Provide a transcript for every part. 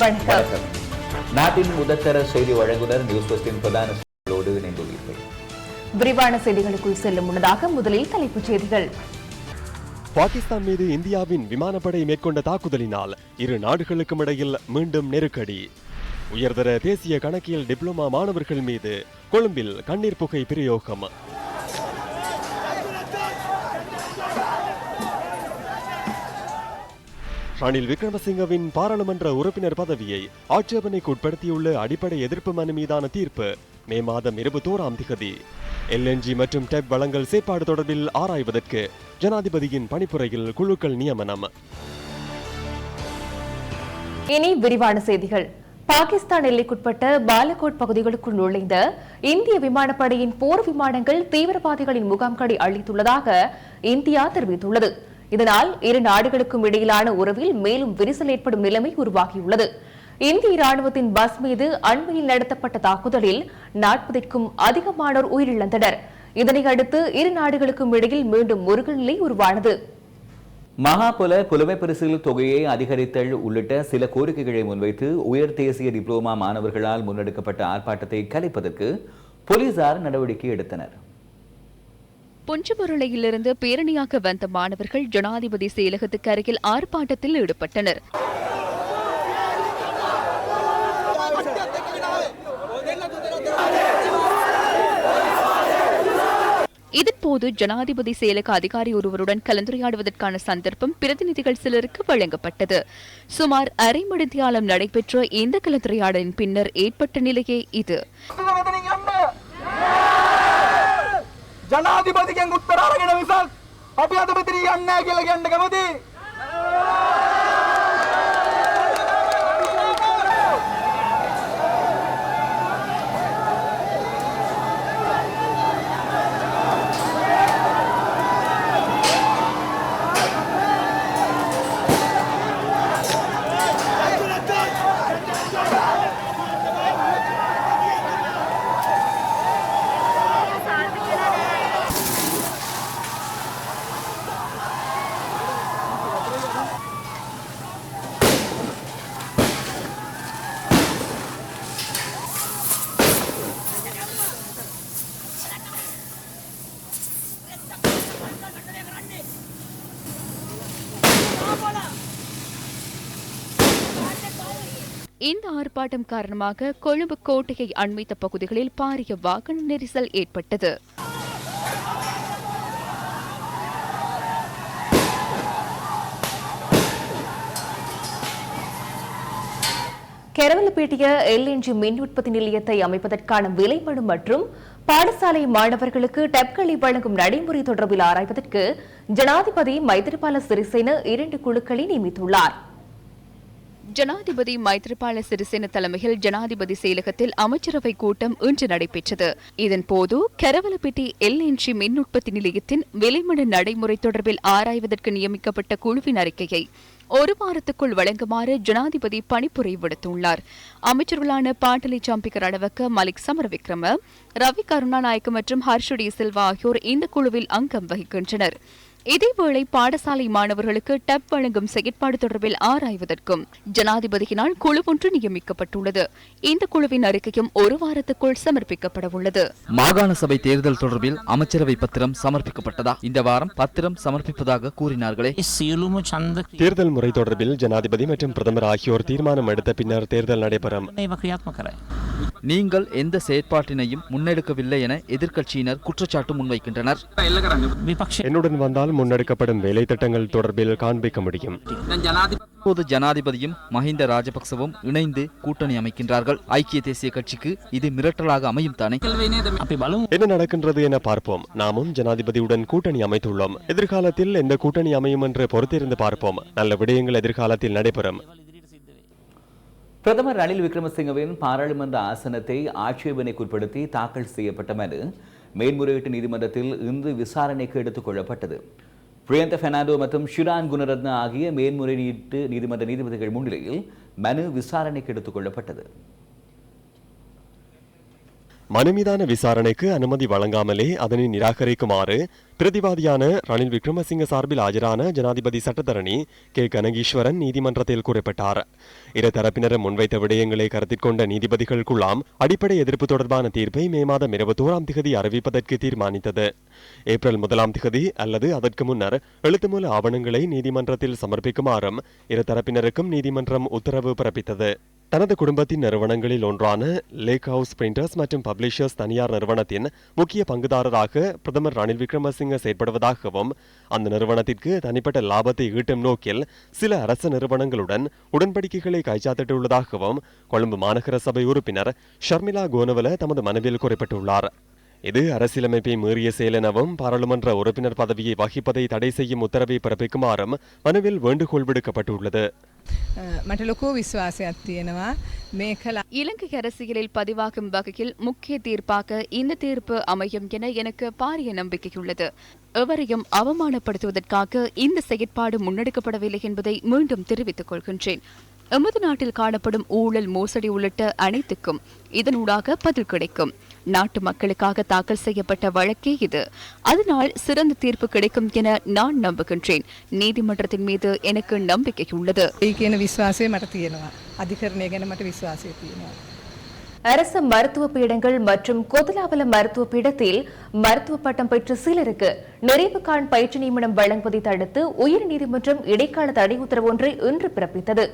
வணக்கம். நாட்டின் முதற்தர செய்தி வழங்குனர் நியூஸ் பஸ்டின் பிரதான செய்திகளோடு இணைந்துள்ளீர்கள். விரிவான செய்திகளுக்குள் செல்லும் முன்னதாக முதலில் தலைப்புச் செய்திகள். பாகிஸ்தான் மீது இந்தியாவின் விமானப்படை மேற்கொண்ட தாக்குதலினால் இரு நாடுகளுக்கும் இடையில் மீண்டும் நெருக்கடி. உயர்தர தேசிய கணக்கியல் டிப்ளோமா மாணவர்கள் மீது கொழும்பில் கண்ணீர் புகை பிரயோகம். ரணில் விக்ரமசிங்கவின் பாராளுமன்ற உறுப்பினர் பதவியை ஆட்சேபனைக்கு உட்படுத்தியுள்ள அடிப்படை எதிர்ப்பு மனு மீதான தீர்ப்பு மே மாதம் இருபத்தோராம் திகதி. எல்என்ஜி மற்றும் டெப் வளங்கள் செயற்பாடு தொடர்பில் ஆராய்வதற்கு ஜனாதிபதியின் பணிப்புரையில் குழுக்கள் நியமனம். இனி விரிவான செய்திகள். பாகிஸ்தான் எல்லைக்குட்பட்ட பாலகோட் பகுதிகளுக்குள் நுழைந்த இந்திய விமானப்படையின் போர் விமானங்கள் தீவிரவாதிகளின் முகாம்களை அளித்துள்ளதாக இந்தியா தெரிவித்துள்ளது. இதனால் இரு நாடுகளுக்கும் இடையிலான உறவில் மேலும் விரிசல் ஏற்படும் நிலைமை உருவாகியுள்ளது. இந்திய ராணுவத்தின் பஸ் மீது அண்மையில் நடத்தப்பட்ட தாக்குதலில் நாற்பதுக்கும் அதிகமானோர் உயிரிழந்தனர். இதனை அடுத்து இரு நாடுகளுக்கும் இடையில் மீண்டும் முருகல் நிலை உருவானது. மகாபல புலமை பரிசுகள் தொகையை அதிகரித்தல் உள்ளிட்ட சில கோரிக்கைகளை முன்வைத்து உயர் தேசிய டிப்ளோமா மாணவர்களால் முன்னெடுக்கப்பட்ட ஆர்ப்பாட்டத்தை கலைப்பதற்கு போலீசார் நடவடிக்கை எடுத்தனர். பொஞ்சுபொருளையிலிருந்து பேரணியாக வந்த மாணவர்கள் ஜனாதிபதி செயலகத்துக்கு அருகில் ஆர்ப்பாட்டத்தில் ஈடுபட்டனர். இதன்போது ஜனாதிபதி செயலக அதிகாரி ஒருவருடன் கலந்துரையாடுவதற்கான சந்தர்ப்பம் பிரதிநிதிகள் சிலருக்கு வழங்கப்பட்டது. சுமார் அரை மணித்தியாலம் நடைபெற்ற இந்த கலந்துரையாடலின் பின்னர் ஏற்பட்ட நிலையே இது. ජනාධිපතිගෙන් උත්තර අරගෙන මිසක් අපි අද මෙතන යන්නේ නැහැ කියලා කියන්න කැමතියි ஆர்ப்பாட்டம் காரணமாக கொழும்பு கோட்டையை அண்மித்த பகுதிகளில் பாரிய வாகன நெரிசல் ஏற்பட்டது. கெரவலப்பேட்டிய எல்என்ஜி மின் உற்பத்தி நிலையத்தை அமைப்பதற்கான விலைமனு மற்றும் பாடசாலை மாணவர்களுக்கு டெப்களை வழங்கும் நடைமுறை தொடர்பில் ஆராய்வதற்கு ஜனாதிபதி மைத்திரிபால சிறிசேன இரண்டு குழுக்களை நியமித்துள்ளார். ஜனாதிபதி மைத்ரிபால சிறிசேன தலைமையில் ஜனாதிபதி செயலகத்தில் அமைச்சரவை கூட்டம் இன்று நடைபெற்றது. இதன்போது கரவலப்பட்டி எல்என்ஜி மின் உற்பத்தி நிலையத்தின் விலைமனு நடைமுறை தொடர்பில் ஆராய்வதற்கு நியமிக்கப்பட்ட குழுவின் அறிக்கையை ஒரு வாரத்துக்குள் வழங்குமாறு ஜனாதிபதி பணிப்புரை விடுத்துள்ளார். அமைச்சர்களான பாட்டலி சாம்பிக்க ரணவக்க மலிக் சமர விக்ரம ரவி கருணாநாயக்க மற்றும் ஹர்ஷுடி சில்வா ஆகியோர் இந்த குழுவில் அங்கம் வகிக்கின்றனர். இதேவேளை பாடசாலை மாணவர்களுக்கு டப் வழங்கும் செயற்பாடு தொடர்பில் ஆராய்வதற்கும் ஜனாதிபதியினால் குழு ஒன்று நியமிக்கப்பட்டுள்ளது. இந்த குழுவின் அறிக்கையும் ஒரு வாரத்துக்குள் சமர்ப்பிக்கப்பட உள்ளது. மாகாண சபை தேர்தல் தொடர்பில் அமைச்சரவை பத்திரம் சமர்ப்பிக்கப்பட்டதா? இந்த வாரம் பத்திரம் சமர்ப்பிப்பதாக கூறினார்களே. தேர்தல் முறை தொடர்பில் ஜனாதிபதி மற்றும் பிரதமர் ஆகியோர் தீர்மானம் எடுத்த பின்னர் தேர்தல் நடைபெறும். நீங்கள் எந்த செயற்பாட்டினையும் முன்னெடுக்கவில்லை என எதிர்க்கட்சியினர் குற்றச்சாட்டு முன்வைக்கின்றனர். என்னுடன் வந்தால் அரசால் முன்னெடுக்கப்படும் வேலை திட்டங்கள் தொடர்பில் காண்பிக்க முடியும். இப்போது ஜனாதிபதியும் மஹிந்த ராஜபக்சவும் இணைந்து கூட்டணி அமைக்கின்றார்கள். ஐக்கிய தேசிய கட்சிக்கு இது மிரட்டலாக அமையும் தானே? என்ன நடக்கின்றது என பார்ப்போம். நாமும் ஜனாதிபதியுடன் கூட்டணி அமைத்துள்ளோம். எதிர்காலத்தில் எந்த கூட்டணி அமையும் என்று பொறுத்திருந்து பார்ப்போம். நல்ல விடயங்கள் எதிர்காலத்தில் நடைபெறும். பிரதமர் ரணில் விக்ரமசிங்கவின் பாராளுமன்ற ஆசனத்தை ஆட்சேபனைக்குட்படுத்தி தாக்கல் செய்யப்பட்ட மனு மேன்முறையீட்டு நீதிமன்றத்தில் இன்று விசாரணைக்கு எடுத்துக் கொள்ளப்பட்டது. பிரியந்த பெர்னாண்டோ மற்றும் ஷிரான் குணரத்ன ஆகிய மேன்முறையீட்டு நீதிமன்ற நீதிபதிகள் முன்னிலையில் மனு விசாரணைக்கு எடுத்துக் கொள்ளப்பட்டது. மனு மீதான விசாரணைக்கு அனுமதி வழங்காமலே அதனை நிராகரிக்குமாறு பிரதிவாதியான ரணில் விக்ரமசிங்க சார்பில் ஆஜரான ஜனாதிபதி சட்டத்தரணி கே. கனகீஸ்வரன் நீதிமன்றத்தில் குறிப்பிட்டார். இரு தரப்பினரும் முன்வைத்த விடயங்களை கருத்தில் கொண்ட நீதிபதிகளுக்குள்ளாம் அடிப்படை எதிர்ப்பு தொடர்பான தீர்ப்பை மே மாதம் இருபத்தோராம் திகதி அறிவிப்பதற்கு தீர்மானித்தது. ஏப்ரல் முதலாம் திகதி அல்லது அதற்கு முன்னர் எழுத்துமூல ஆவணங்களை நீதிமன்றத்தில் சமர்ப்பிக்குமாறும் இரு தரப்பினருக்கும் நீதிமன்றம் உத்தரவு பிறப்பித்தது. தனது குடும்பத்தின் நிறுவனங்களில் ஒன்றான லேக் ஹவுஸ் பிரிண்டர்ஸ் மற்றும் பப்ளிஷர்ஸ் தனியார் நிறுவனத்தின் முக்கிய பங்குதாரராக பிரதமர் ரணில் விக்ரமசிங்க செயற்படுவதாகவும் அந்த நிறுவனத்திற்கு தனிப்பட்ட லாபத்தை ஈட்டும் நோக்கில் சில அரச நிறுவனங்களுடன் உடன்படிக்கைகளை கைச்சாத்திட்டுள்ளதாகவும் கொழும்பு மாநகர சபை உறுப்பினர் ஷர்மிளா கோனவல தமது மனுவில் குறிப்பிட்டுள்ளார். இது அரசியலமைப்பை மீறிய செயல் எனவும் பாராளுமன்ற உறுப்பினர் பதவியை வகிப்பதை தடை செய்யும் உத்தரவை பிறப்பிக்குமாறும் மனுவில் வேண்டுகோள் விடுக்கப்பட்டுள்ளது මට ලොකෝ විශ්වාසයක් තියෙනවා මේ කලා இலங்கை அரசியலில் பதிவாகும் வகையில் முக்கிய தீர்ப்பாக இந்த தீர்ப்பு அமையும் என எனக்கு பாரிய நம்பிக்கையுள்ளது எவரையும் அவமானப்படுத்துவதற்காக இந்த செயற்பாடு முன்னெடுக்கப்படவில்லை என்பதை மீண்டும் தெரிவித்துக் கொள்கின்றேன் எமது நாட்டில் காணப்படும் ஊழல் மோசடி உள்ளிட்ட அனைத்துக்கும் இதனூடாக பதில் கிடைக்கும் நாட்டு மக்களுக்காக தாக்கல் செய்யப்பட்ட வழக்கே இது. அதனால் சிறந்த தீர்ப்பு கிடைக்கும் என நான் நம்புகின்றேன். நீதிமன்றத்தின் மீது எனக்கு நம்பிக்கை உள்ளது. அரசு மருத்துவ பீடங்கள் மற்றும் கொதலாவல மருத்துவ பீடத்தில் மருத்துவ பட்டம் பெற்ற சிலருக்கு நிறைவு காண் பயிற்சி நியமனம் வழங்குவதை தடுத்து உயர்நீதிமன்றம் இடைக்கால தடை உத்தரவு ஒன்றை இன்று பிறப்பித்தது.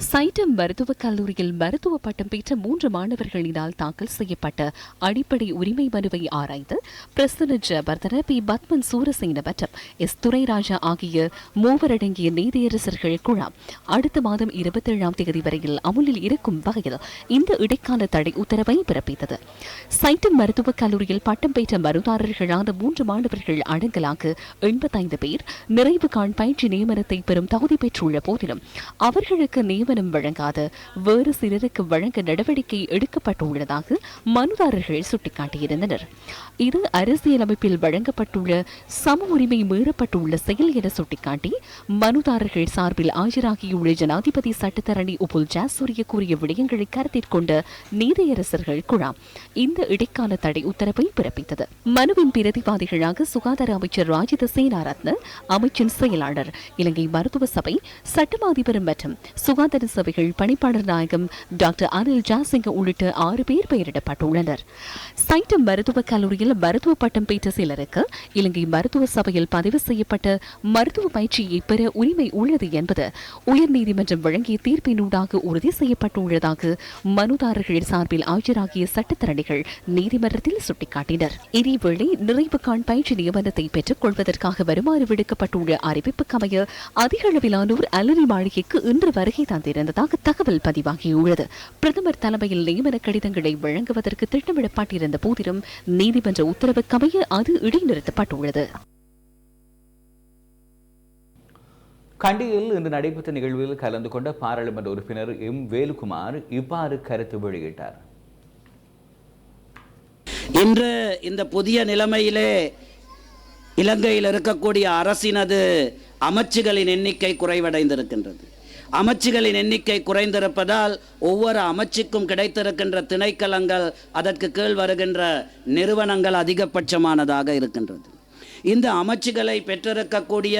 சைட்டம் மருத்துவக் கல்லூரியில் மருத்துவ பட்டம் பெற்ற மூன்று மாணவர்களினால் தாக்கல் செய்யப்பட்ட அடிப்படை உரிமை மனுவை ஆராய்ந்து பிரசன்ன ஜபர்தன பி. பத்மன் சூரசேன மற்றும் எஸ். துரைராஜா ஆகிய மூவரடங்கிய நீதியரசர்கள் குழாம் அடுத்த மாதம் இருபத்தேழாம் தேதி வரையில் அமுலில் இருக்கும் வகையில் இந்த இடைக்கால தடை உத்தரவை பிறப்பித்தது. சைட்டம் மருத்துவக் கல்லூரியில் பட்டம் பெற்ற மருந்தாரர்களான மூன்று மாணவர்கள் அடங்கலாக எண்பத்தைந்து பேர் நிறைவு காண் பயிற்சி நியமனத்தை பெறும் தகுதி பெற்றுள்ள போதிலும் அவர்களுக்கு நிறுவனம் வழங்காத வேறு சிலருக்கு வழங்க நடவடிக்கை எடுக்கப்பட்டுள்ளதாக மனுதாரர்கள் சுட்டிக்காட்டியிருந்தனர். இது அரசியலமைப்பில் வழங்கப்பட்டுள்ள சம உரிமை மீறப்பட்டுள்ள செயல் என சுட்டிக்காட்டி மனுதாரர்கள் சார்பில் ஆஜராகியுள்ள ஜனாதிபதி சட்டத்தரணி உபுல் ஜாசூரிய கூறிய விடயங்களை கருத்தில் கொண்ட நீதியரசர்கள் குழாம் இந்த இடைக்கால தடை உத்தரவை பிறப்பித்தது. மனுவின் பிரதிவாதிகளாக சுகாதார அமைச்சர் ராஜித சேனாரத்ன அமைச்சின் செயலாளர் இலங்கை மருத்துவ சபை சட்டமாதிபர் மற்றும் சுகாதார சபைகள் பணிப்பாளர் நாயகம் டாக்டர் அனில் ஜாசிங்க உள்ளிட்ட ஆறு பேர் பெயரிடப்பட்டுள்ளனர். சைட்டம் மருத்துவக் கல்லூரியில் மருத்துவ பட்டம் பெற்ற சிலருக்கு இலங்கை மருத்துவ சபையில் பதிவு செய்யப்பட்ட மருத்துவ பயிற்சியை பெற உரிமை உள்ளது என்பது உயர்நீதிமன்றம் வழங்கிய தீர்ப்பினூடாக உறுதி செய்யப்பட்டுள்ளதாக மனுதாரர்கள் சார்பில் ஆஜராகிய சட்டத்தரணிகள் நீதிமன்றத்தில் சுட்டிக்காட்டினர். இதேவேளை நிறைவு காண் பயிற்சி நியமனத்தை பெற்றுக் கொள்வதற்காக வருமாறு விடுக்கப்பட்டுள்ள அறிவிப்புக்கமைய அதிக அளவிலானோர் அலரி மாளிகைக்கு இன்று வருகை தந்திருந்ததாக தகவல் பதிவாகியுள்ளது. பிரதமர் தலைமையில் நியமன கடிதங்களை வழங்குவதற்கு திட்டமிடப்பட்டிருந்த போதிலும் நீதிமன்ற உத்தரவுக்கமைய அது இடைநிறுத்தப்பட்டுள்ளது. கண்டியில் இன்று நடைபெற்ற நிகழ்வில் கலந்து கொண்ட பாராளுமன்ற உறுப்பினர் எம். வேலுகுமார் இவ்வாறு கருத்து வெளியிட்டார். இன்று இந்த புதிய நிலைமையிலே இலங்கையில் இருக்கக்கூடிய அரசினது அமைச்சுகளின் எண்ணிக்கை குறைவடைந்திருக்கின்றது. அமைச்சுகளின் எண்ணிக்கை குறைந்திருப்பதால் ஒவ்வொரு அமைச்சுக்கும் கிடைத்திருக்கின்ற திணைக்களங்கள் அதற்கு கீழ் வருகின்ற நிறுவனங்கள் அதிகபட்சமானதாக இருக்கின்றது. இந்த அமைச்சுகளை பெற்றிருக்கக்கூடிய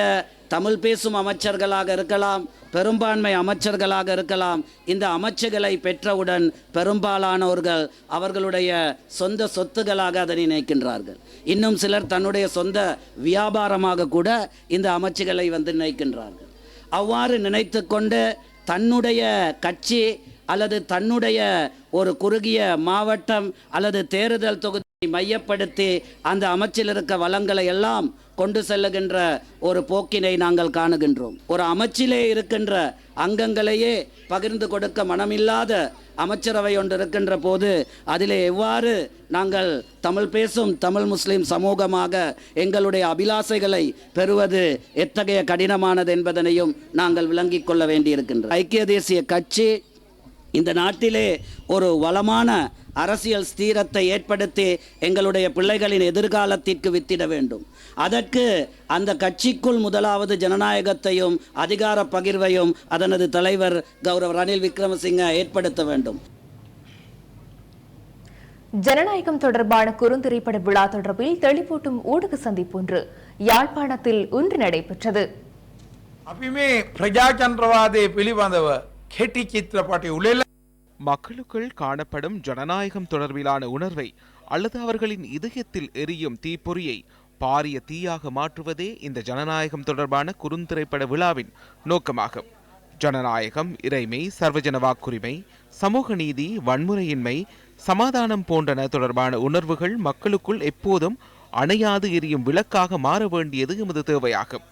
தமிழ் பேசும் அமைச்சர்களாக இருக்கலாம் பெரும்பான்மை அமைச்சர்களாக இருக்கலாம் இந்த அமைச்சுகளை பெற்றவுடன் பெரும்பாலானவர்கள் அவர்களுடைய சொந்த சொத்துகளாக அதனை நினைக்கின்றார்கள் இன்னும் சிலர் தன்னுடைய சொந்த வியாபாரமாக கூட இந்த அமைச்சுகளை வந்து நினைக்கின்றார்கள் அவ்வாறு நினைத்து கொண்டு தன்னுடைய கட்சி அல்லது தன்னுடைய ஒரு குறுகிய மாவட்டம் அல்லது தேர்தல் தொகுதி மையப்படுத்தி அந்த அமைச்சில் இருக்க வளங்களை எல்லாம் கொண்டு செல்லுகின்ற ஒரு போக்கினை நாங்கள் காணுகின்றோம். ஒரு அமைச்சிலே இருக்கின்ற அங்கங்களையே பகிர்ந்து கொடுக்க மனமில்லாத அமைச்சரவை ஒன்று இருக்கின்ற போது அதிலே எவ்வாறு நாங்கள் தமிழ் பேசும் தமிழ் முஸ்லிம் சமூகமாக எங்களுடைய அபிலாசைகளை பெறுவது எத்தகைய கடினமானது என்பதனையும் நாங்கள் விளங்கிக் கொள்ள வேண்டியிருக்கின்ற ஐக்கிய தேசிய கட்சி இந்த நாட்டிலே ஒரு வளமான அரசியல் ஸ்தீரத்தை ஏற்படுத்தி எங்களுடைய பிள்ளைகளின் எதிர்காலத்திற்கு வித்திட வேண்டும். அதற்கு அந்த கட்சிக்குள் முதலாவது ஜனநாயகத்தையும் அதிகார பகிர்வையும் அதனது தலைவர் கௌரவ ரணில் விக்ரமசிங்க ஏற்படுத்த வேண்டும். ஜனநாயகம் தொடர்பான குறுந்திரைப்பட விழா தொடர்பில் தெளிவூட்டும் ஊடக சந்திப்பு ஒன்று யாழ்ப்பாணத்தில் இன்று நடைபெற்றது. அப்பயுமே பிரஜாச்சந்திரவாதி பிலிபாந்தவர். ખેટી ચિત્રપટે ઉલેલા மக்களுக்குள் காணப்படும் ஜனநாயகம் தொடர்பிலான உணர்வை அல்லது அவர்களின் இதயத்தில் எரியும் தீப்பொறியை பாரிய தீயாக மாற்றுவதே இந்த ஜனநாயகம் தொடர்பான குறுந்திரைப்பட விழாவின் நோக்கமாகும். ஜனநாயகம் இறைமை சர்வஜன வாக்குரிமை சமூக நீதி வன்முறையின்மை சமாதானம் போன்றன தொடர்பான உணர்வுகள் மக்களுக்குள் எப்போதும் அணையாது எரியும் விளக்காக மாற வேண்டியது எமது தேவையாகும்.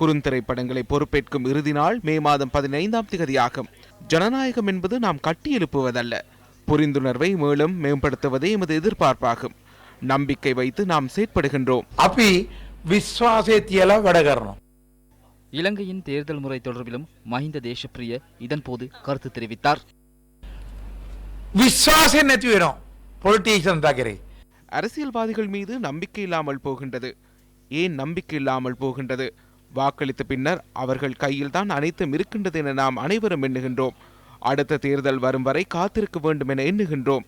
குறுந்திரைப்படங்களை பொறுப்பேற்கும் இறுதி நாள் மே மாதம் பதினைந்தாம் திகதியாகும். ஜனநாயகம் என்பது நாம் கட்டியெழுப்புவதல்ல. புரிந்துணர்வை மேலும் மேம்படுத்துவதே எமது எதிர்பார்ப்பாகும். நம்பிக்கை வைத்து நாம் செயற்படுகின்றோம். அப்பி விஸ்வாசேத்தியல வடகரணம். இலங்கையின் தேர்தல் முறை தொடர்பிலும் மஹிந்த தேசப்பிரிய இதன்போது கருத்து தெரிவித்தார். விஸ்வாசே நெத்தி வேணும். அரசியல்வாதிகள் மீது நம்பிக்கை இல்லாமல் போகின்றது. ஏன் நம்பிக்கை இல்லாமல் போகின்றது? வாக்களித்த பின்னர் அவர்கள் கையில்தான் அனைத்தும் இருக்கின்றது என நாம் அனைவரும் எண்ணுகின்றோம். அடுத்த தேர்தல் வரும் வரை காத்திருக்க வேண்டும் என எண்ணுகின்றோம்.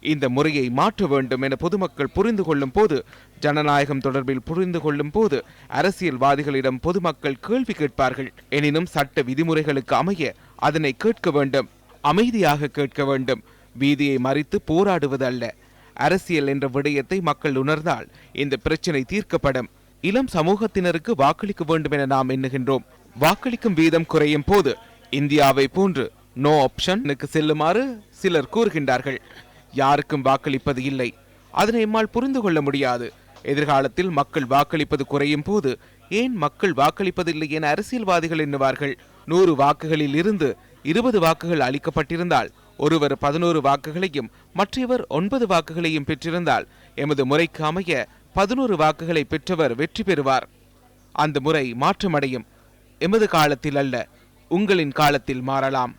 இந்த முறையை மாற்ற வேண்டும் என பொதுமக்கள் புரிந்து கொள்ளும் போது ஜனநாயகம் தொடர்பில் புரிந்து கொள்ளும் போது அரசியல்வாதிகளிடம் பொதுமக்கள் கேள்வி கேட்பார்கள். எனினும் சட்ட விதிமுறைகளுக்கு அமைய அதனை கேட்க வேண்டும் அமைதியாக கேட்க வேண்டும். வீதியை மறித்து போராடுவது அல்ல. அரசியல் என்ற விடயத்தை மக்கள் உணர்ந்தால் இந்த பிரச்சினை தீர்க்கப்படும். இளம் சமூகத்தினருக்கு வாக்களிக்க வேண்டும் என நாம் எண்ணுகின்றோம். வாக்களிக்கும் வீதம் குறையும் போது இந்தியாவை போன்று நோ ஆப்ஷனுக்கு செல்லுமாறு சிலர் கூறுகின்றார்கள். யாருக்கும் வாக்களிப்பது இல்லை. அதனை எம்மால் புரிந்து கொள்ள முடியாது. எதிர்காலத்தில் மக்கள் வாக்களிப்பது குறையும் போது ஏன் மக்கள் வாக்களிப்பதில்லை என அரசியல்வாதிகள் எண்ணுவார்கள். நூறு வாக்குகளில் இருந்து இருபது வாக்குகள் அளிக்கப்பட்டிருந்தால் ஒருவர் பதினோரு வாக்குகளையும் மற்றவர் ஒன்பது வாக்குகளையும் பெற்றிருந்தால் எமது முறைக்கு அமைய பதினோரு வாக்குகளை பெற்றவர் வெற்றி பெறுவார் அந்த முறை மாற்றமடையும் எமது காலத்தில் அல்ல உங்களின் காலத்தில் மாறலாம்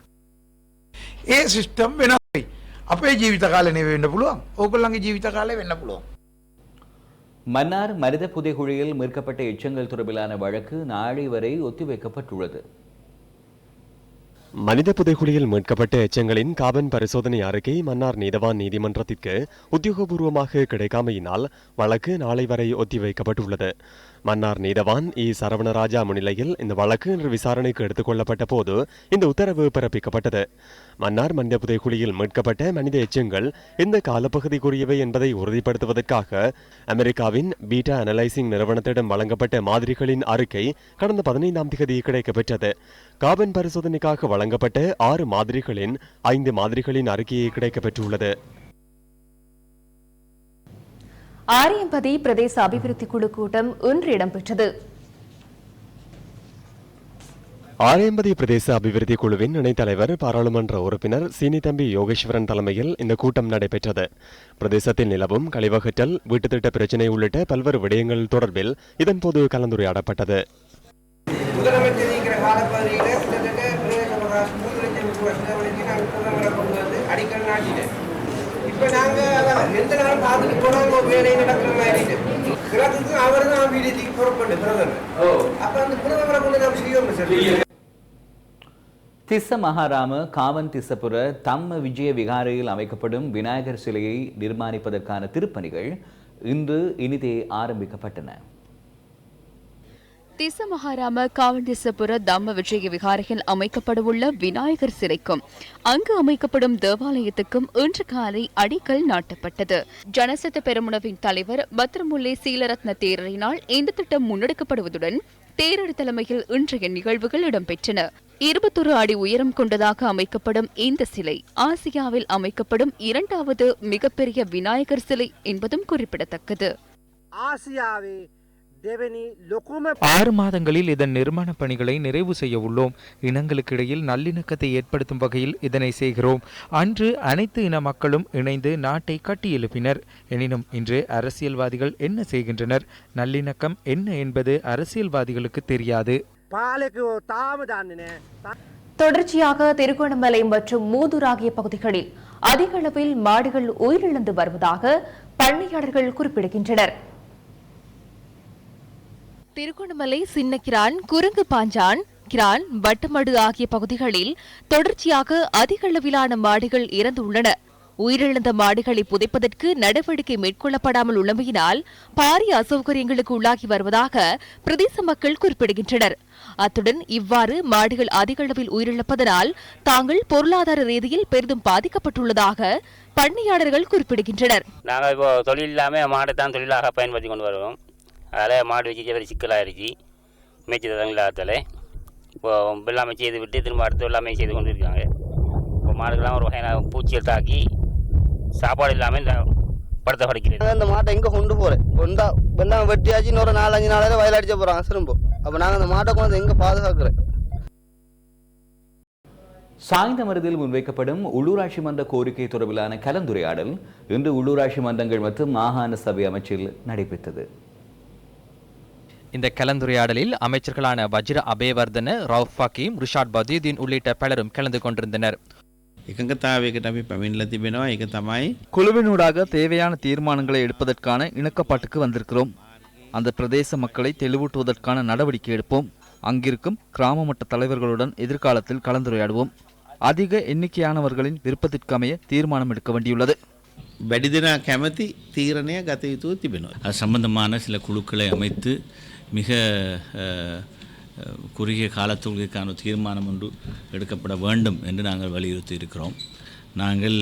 ඒ සිිස්ටම් වෙනයි. අපේ ජීවිත කාලනය වෙන්න පුළුවන් ඕකොල්ලන්ගේ ජීවිත කාලය වෙන්න පුළුවන්. மன்னார் மனித புதைகுழியில் மீட்கப்பட்ட எச்சங்கள் தொடர்பிலான வழக்கு நாளை வரை ஒத்திவைக்கப்பட்டுள்ளது மனித புதைகுழியில் மீட்கப்பட்ட எச்சங்களின் காபன் பரிசோதனை அறிக்கை மன்னார் நீதவான் நீதிமன்றத்திற்கு உத்தியோகபூர்வமாக கிடைக்காமையினால் வழக்கு நாளை வரை ஒத்திவைக்கப்பட்டுள்ளது. மன்னார் நீதவான் இ. சரவணராஜா முன்னிலையில் இந்த வழக்கு இன்று விசாரணைக்கு எடுத்துக் கொள்ளப்பட்ட போது இந்த உத்தரவு பிறப்பிக்கப்பட்டது. மன்னார் மனித புதைக்குழியில் மீட்கப்பட்ட மனித எச்சங்கள் இந்த காலப்பகுதிக்குரியவை என்பதை உறுதிப்படுத்துவதற்காக அமெரிக்காவின் பீட்டா அனலைசிங் நிறுவனத்திடம் வழங்கப்பட்ட மாதிரிகளின் அறிக்கை கடந்த பதினைந்தாம் தேதி கிடைக்கப்பெற்றது. காபன் பரிசோதனைக்காக வழங்கப்பட்ட ஆறு மாதிரிகளின் ஐந்து மாதிரிகளின் அறிக்கையை கிடைக்கப்பெற்றுள்ளது. ஆரியம்பதி பிரதேச அபிவிருத்தி குழு கூட்டம் இன்று இடம்பெற்றது. ஆரையம்பதி பிரதேச அபிவிருத்தி குழுவின் இணைத்தலைவர் பாராளுமன்ற உறுப்பினர் சீனிதம்பி யோகேஸ்வரன் தலைமையில் இந்த கூட்டம் நடைபெற்றது. பிரதேசத்தில் நிலவும் கழிவகற்றல் வீட்டுத்திட்ட பிரச்சினை உள்ளிட்ட பல்வேறு விடயங்கள் தொடர்பில் இதன்போது கலந்துரையாடப்பட்டது. முதலமைச்சர் நாங்கள் இப்போ நாங்கள் எந்த நாளும் பார்த்துட்டு போனாங்க ஒரு வேலை நடக்கிற மாதிரி இருக்கு கிழக்குக்கு அவர் தான் வீடுக்கு பொறுப்பண்டு பிரதமர் அப்போ அந்த பிரதமரை கொண்டு நாம் செய்வோம் சார்? திஸ்ஸ மகாராம காவன் திஸ்ஸபுர தம்ம விஜய விகாரையில் அமைக்கப்படும் விநாயகர் சிலையை நிர்மாணிப்பதற்கான திருப்பணிகள் இன்று இனிதே ஆரம்பிக்கப்பட்டன. திச மகாராம காவண்டிசபுர தம்ம விஜய விகாரையில் அமைக்கப்படவுள்ள விநாயகர் சிலைக்கும் அங்கு அமைக்கப்படும் தேவாலயத்துக்கும் இன்று காலை அடிக்கல் நாட்டப்பட்டது. ஜனசத்த பெருமுனவின் தலைவர் பத்ரமுல்லை சீலரத்ன தேரரினால் இந்த திட்டம் முன்னெடுக்கப்படுவதுடன் தேரர் தலைமையில் இன்றைய நிகழ்வுகள் இடம்பெற்றன. இருபத்தொரு அடி உயரம் கொண்டதாக அமைக்கப்படும் இந்த சிலை ஆசியாவில் அமைக்கப்படும் இரண்டாவது மிகப்பெரிய விநாயகர் சிலை என்பதும் குறிப்பிடத்தக்கது. ஆசியாவே ஆறு மாதங்களில் இதன் நிர்மாண பணிகளை நிறைவு செய்ய உள்ளோம். இனங்களுக்கு இடையில் நல்லிணக்கத்தை ஏற்படுத்தும் வகையில் இதனை செய்கிறோம். அன்று அனைத்து இன மக்களும் இணைந்து நாட்டை கட்டியெழுப்பினர் எனினும் இன்று அரசியல்வாதிகள் என்ன செய்கின்றனர்? நல்லிணக்கம் என்ன என்பது அரசியல்வாதிகளுக்கு தெரியாது. தொடர்ச்சியாக திருகோணமலை மற்றும் மூதூர் ஆகிய பகுதிகளில் அதிக அளவில் மாடுகள் உயிரிழந்து வருவதாக பண்ணையாளர்கள் குறிப்பிடுகின்றனர். திருகோணமலை சின்னக்கிரான் குரங்கு பாஞ்சான் கிரான் வட்டமடு ஆகிய பகுதிகளில் தொடர்ச்சியாக அதிக அளவிலான மாடுகள் இறந்துள்ளன. உயிரிழந்த மாடுகளை புதைப்பதற்கு நடவடிக்கை மேற்கொள்ளப்படாமல் உள்ளமையினால் பாரிய அசௌகரியங்களுக்கு உள்ளாகி வருவதாக பிரதேச மக்கள் குறிப்பிடுகின்றனர். அத்துடன் இவ்வாறு மாடுகள் அதிக அளவில் உயிரிழப்பதனால் தாங்கள் பொருளாதார ரீதியில் பெரிதும் பாதிக்கப்பட்டுள்ளதாக பண்ணையாளர்கள் குறிப்பிடுகின்றனர். நாங்கள் இப்போ தொழில் இல்லாமல் மாடை தான் தொழிலாக பயன்படுத்தி கொண்டு வருவோம். அதில் மாடு வச்சு பெரிய சிக்கலாகிருச்சு மேய்ச்சல் இல்லாததால். இப்போ வெள்ளாமை செய்து விட்டு திரும்ப அடுத்து வெள்ளாமை செய்து கொண்டு இருக்காங்க இப்போ மாடுகள்லாம் ஒரு வகையான பூச்சியை தாக்கி சாப்பாடு இல்லாமல் இந்த படுத்த படுக்கிறது. இந்த மாட்டை எங்கே கொண்டு போகிறேன் கொண்டா வெள்ளம் வெட்டியாச்சு இன்னொரு நாலஞ்சு நாளையில வயல் அடிச்ச போகிறாங்க திரும்ப அப்போ நாங்கள் அந்த மாட்டை கொண்டு எங்கே பாதுகாக்கிறேன்? சாய்ந்தமருதில் முன்வைக்கப்படும் உள்ளூராட்சி மன்ற கோரிக்கை தொடர்பிலான கலந்துரையாடல் இன்று உள்ளூராட்சி மன்றங்கள் மற்றும் மாகாண சபை அமைச்சில் நடைபெற்றது. இந்த கலந்துரையாடலில் அமைச்சர்களான வஜ்ர அபேவர்தன ரவுஃப் ஃபக்கீம் ரிஷாட் பதீதீன் உள்ளிட்ட பலரும் கலந்து கொண்டிருந்தனர் එකඟතාවයකට අපි පැමිණිලා තිබෙනවා ඒක තමයි குழுவினூடாக தேவையான தீர்மானங்களை எடுப்பதற்கான இணக்கப்பாட்டுக்கு வந்திருக்கிறோம் அந்த பிரதேச மக்களை தெளிவூட்டுவதற்கான நடவடிக்கை எடுப்போம் அங்கிருக்கும் கிராம மட்ட தலைவர்களுடன் எதிர்காலத்தில் கலந்துரையாடுவோம் அதிக எண்ணிக்கையானவர்களின் விருப்பத்திற்கமைய தீர்மானம் எடுக்க வேண்டியுள்ளது වැඩි දෙනා කැමති තීරණය ගත යුතුව තිබෙනවා. அது சம்பந்தமான சில குழுக்களை அமைத்து மிக குறுகிய காலத்துக்கான தீர்மானம் ஒன்று எடுக்கப்பட வேண்டும் என்று நாங்கள் வலியுறுத்தி இருக்கிறோம் நாங்கள்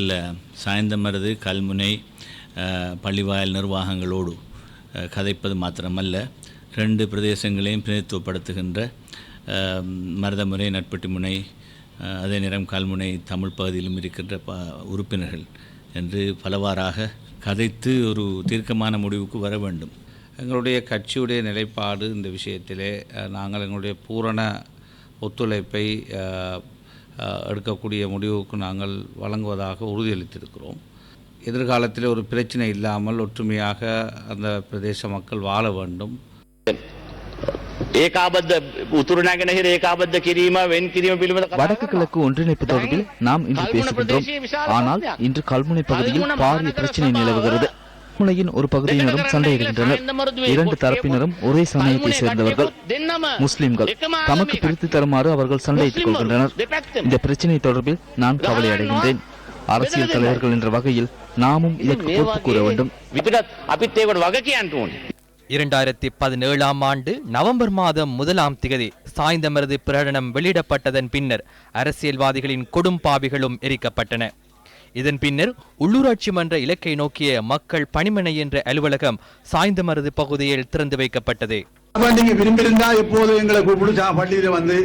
சாய்ந்தமரது சாய்ந்தமருது கல்முனை பள்ளிவாயல் நிர்வாகங்களோடு கதைப்பது மாத்திரமல்ல ரெண்டு பிரதேசங்களையும் பிரதித்துவப்படுத்துகின்ற மருதமுனை நட்பட்டி முனை அதே நேரம் கல்முனை தமிழ் பகுதியிலும் இருக்கின்ற ப உறுப்பினர்கள் என்று பலவாறாக கதைத்து ஒரு தீர்க்கமான முடிவுக்கு வர வேண்டும். எங்களுடைய கட்சியுடைய நிலைப்பாடு இந்த விஷயத்திலே நாங்கள் எங்களுடைய பூரண ஒத்துழைப்பை எடுக்கக்கூடிய முடிவுக்கு நாங்கள் வழங்குவதாக உறுதியளித்திருக்கிறோம். எதிர்காலத்தில் ஒரு பிரச்சனை இல்லாமல் ஒற்றுமையாக அந்த பிரதேச மக்கள் வாழ வேண்டும். வடக்கு கிழக்கு ஒன்றிணைப்பு தொகுதியில் நாம் இன்று பேசுகின்றோம். ஆனால் இன்று கல்முனை பகுதியில் பாரிய பிரச்சனை நிலவுகிறது. முனையின் ஒரு பகுதியினரும் சண்டையிடுகின்றனர். இரண்டு தரப்பினரும் ஒரே சமயத்தை சேர்ந்தவர்கள் முஸ்லிம்கள். தமக்கு பிரித்து தருமாறு அவர்கள் சண்டையிட்டுக் கொள்கின்றனர். இந்த பிரச்சனை தொடர்பில் நான் கவலை அடைகின்றேன். அரசியல் தலைவர்கள் என்ற வகையில் நாமும் இதற்கு பொறுப்பு கூற வேண்டும். இரண்டாயிரத்தி பதினேழாம் ஆண்டு நவம்பர் மாதம் முதலாம் திகதி சாய்ந்தமரது பிரகடனம் வெளியிடப்பட்டதன் பின்னர் அரசியல்வாதிகளின் கொடும் பாவிகளும் எரிக்கப்பட்டன. இதன் பின்னர் உள்ளூராட்சி மன்ற இலக்கை நோக்கிய மக்கள் பணிமனை என்ற அலுவலகம் சாய்ந்தமருது பகுதியில் திறந்து வைக்கப்பட்டது. நீங்க விரும்பியிருந்தா எப்போது எங்களை கூப்பிட்டு பள்ளியில வந்து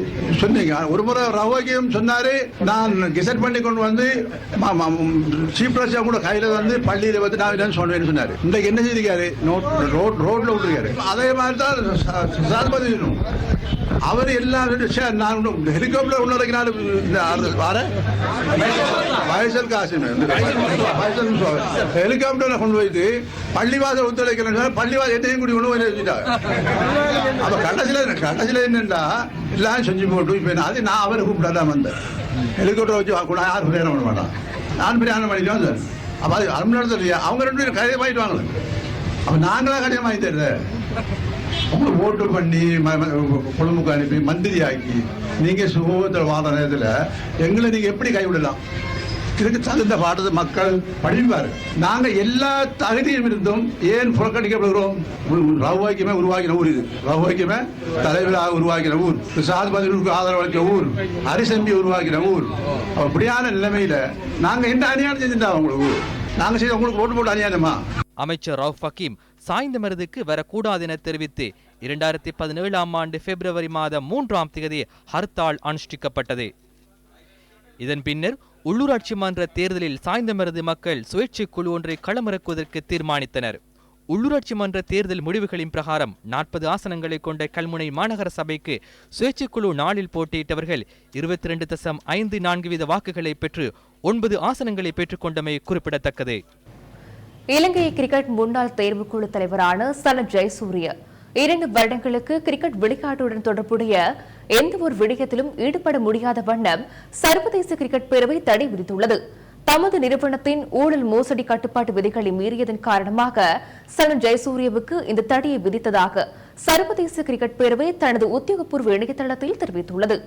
சொன்னீங்க. ஒரு முறை ரவோக்கியம் சொன்னாரு நான் கிசட் பண்ணி கொண்டு வந்து சீப் ரஷ்யா கூட கையில வந்து பள்ளியில வந்து நான் என்னன்னு சொன்னேன்னு சொன்னாரு. இன்றைக்கு என்ன செய்திருக்காரு? ரோட் ரோட்ல விட்டுருக்காரு. அதே மாதிரி தான் ச- அவர் எல்லாம் நான் ஹெலிகாப்டர் உள்ள நான் வர வயசல் காசு ஹெலிகாப்டரை கொண்டு போயிட்டு பள்ளிவாசல் ஒத்துழைக்கிறேன் பள்ளிவாசல் எத்தையும் கூடி கொண்டு போய் வச்சுட்டாங்க அப்ப கடைசியில கடைசியில என்னண்டா? எல்லாம் செஞ்சு போட்டு இப்ப நான் அது நான் அவரை கூப்பிட்டாதான் வந்தேன். ஹெலிகாப்டர் வச்சு கூட யாரும் பிரயாணம் பண்ண மாட்டான். நான் பிரயாணம் பண்ணிக்கலாம் சார் அப்ப அது அரை மணி நேரத்தில் இல்லையா? அவங்க ரெண்டு பேரும் கடையை வாங்கிட்டு வாங்கல. அப்ப நாங்களா கடையை வாங்கி தருது உங்களுக்கு ஓட்டு பண்ணி ம- அனுப்பி மந்திரி ஆக்கி நீங்க சுகத்தில் வாழ நேரத்தில் எங்களை நீங்க எப்படி கைவிடலாம்? இதுக்கு தகுந்த பாடது மக்கள் படிப்பார். நாங்க எல்லா தகுதியும் இருந்தும் ஏன் புறக்கணிக்கப்படுகிறோம்? ரவ்வாக்கியமே உருவாக்கின ஊர் இது. ரவ்வாக்கியமே தலைவராக உருவாக்கின ஊர். சாது பதிலுக்கு ஆதரவு அளிக்க ஊர். அரிசம்பி உருவாக்கின ஊர். அப்படியான நிலைமையில நாங்க என்ன அநியாயம் செஞ்சிருந்தா உங்களுக்கு நாங்க செய்த உங்களுக்கு ஓட்டு போட்டு அநியாயமா? அமைச்சர் ரவுஃப் ஹக்கீம் சாய்ந்தமருதுக்கு வரக்கூடாது என தெரிவித்து இரண்டாயிரத்தி பதினேழாம் ஆண்டு பிப்ரவரி மாதம் மூன்றாம் தேதி ஹர்த்தால் அனுஷ்டிக்கப்பட்டது. இதன் பின்னர் உள்ளூராட்சி மன்ற தேர்தலில் சாய்ந்தமரது மக்கள் சுயேட்சை குழு ஒன்றை களமிறக்குவதற்கு தீர்மானித்தனர். உள்ளூராட்சி மன்ற தேர்தல் முடிவுகளின் பிரகாரம் நாற்பது ஆசனங்களை கொண்ட கல்முனை மாநகர சபைக்கு சுயேட்சை குழு நாளில் போட்டியிட்டவர்கள் இருபத்தி ரெண்டு தசம் ஐந்து நான்கு வீத வாக்குகளை பெற்று ஒன்பது ஆசனங்களை பெற்றுக்கொண்டமை குறிப்பிடத்தக்கது. இலங்கை கிரிக்கெட் முன்னாள் தேர்வுக்குழு தலைவரான சனத் ஜெயசூரிய இரண்டு வருடங்களுக்கு கிரிக்கெட் விளையாட்டுடன் தொடர்புடைய எந்த ஒரு விடயத்திலும் ஈடுபட முடியாத வண்ணம் சர்வதேச கிரிக்கெட் பேரவை தடை விதித்துள்ளது. தமது நிறுவனத்தின் ஊழல் மோசடி கட்டுப்பாட்டு விதிகளை மீறியதன் காரணமாக சனத் ஜெயசூரியவுக்கு இந்த தடையை விதித்ததாக சர்வதேச கிரிக்கெட் பேரவை தனது உத்தியோகபூர்வ இணையதளத்தில் தெரிவித்துள்ளது.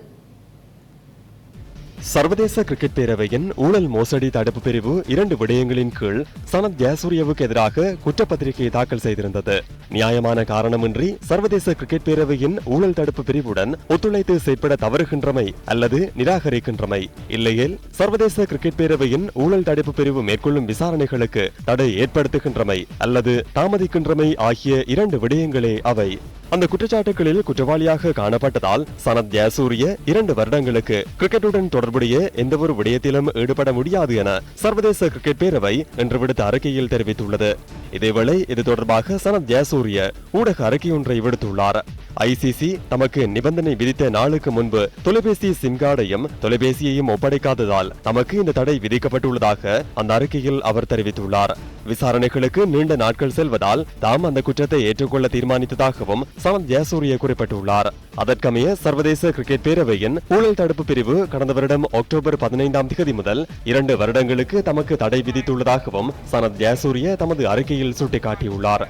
சர்வதேச கிரிக்கெட் பேரவையின் ஊழல் மோசடி தடுப்பு பிரிவு இரண்டு விடயங்களின் கீழ் சனத் ஜெயசூரியவுக்கு எதிராக குற்றப்பத்திரிகை தாக்கல் செய்திருந்தது. நியாயமான காரணமின்றி சர்வதேச கிரிக்கெட் பேரவையின் ஊழல் தடுப்பு பிரிவுடன் ஒத்துழைத்து செயற்பட தவறுகின்றமை அல்லது நிராகரிக்கின்றமை. இல்லையேல் சர்வதேச கிரிக்கெட் பேரவையின் ஊழல் தடுப்பு பிரிவு மேற்கொள்ளும் விசாரணைகளுக்கு தடை ஏற்படுத்துகின்றமை அல்லது தாமதிக்கின்றமை ஆகிய இரண்டு விடயங்களே அவை. அந்த குற்றச்சாட்டுகளில் குற்றவாளியாக காணப்பட்டதால் சனத் ஜெயசூரிய இரண்டு வருடங்களுக்கு கிரிக்கெட்டுடன் தொடர்புடைய எந்தவொரு விடயத்திலும் ஈடுபட முடியாது என சர்வதேச கிரிக்கெட் பேரவை இன்று விடுத்த அறிக்கையில் தெரிவித்துள்ளது. இதேவேளை இது தொடர்பாக சனத் ஜெயசூரிய ஊடக அறிக்கை ஒன்றை விடுத்துள்ளார். ஐசிசி தமக்கு நிபந்தனை விதித்த நாளுக்கு முன்பு தொலைபேசி சிம் கார்டையும் தொலைபேசியையும் ஒப்படைக்காததால் தமக்கு இந்த தடை விதிக்கப்பட்டுள்ளதாக அந்த அறிக்கையில் அவர் தெரிவித்துள்ளார். விசாரணைகளுக்கு நீண்ட நாட்கள் செல்வதால் தாம் அந்த குற்றத்தை ஏற்றுக்கொள்ள தீர்மானித்ததாகவும் சனத் ஜெயசூரிய குறிப்பிட்டுள்ளார். அதற்கமைய சர்வதேச கிரிக்கெட் பேரவையின் ஊழல் தடுப்பு பிரிவு கடந்த வருடம் அக்டோபர் பதினைந்தாம் தேதி முதல் இரண்டு வருடங்களுக்கு தமக்கு தடை விதித்துள்ளதாகவும் சனத் ஜெயசூரிய தமது அறிக்கையில் சுட்டிக்காட்டியுள்ளார்.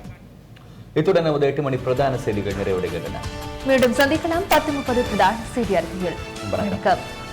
இத்துடன் நமது எட்டு மணி பிரதான செய்திகள் நிறைவடைகின்றன. மீண்டும் சந்திக்கலாம். பத்து முப்பது பிரதான செய்தி. வணக்கம்.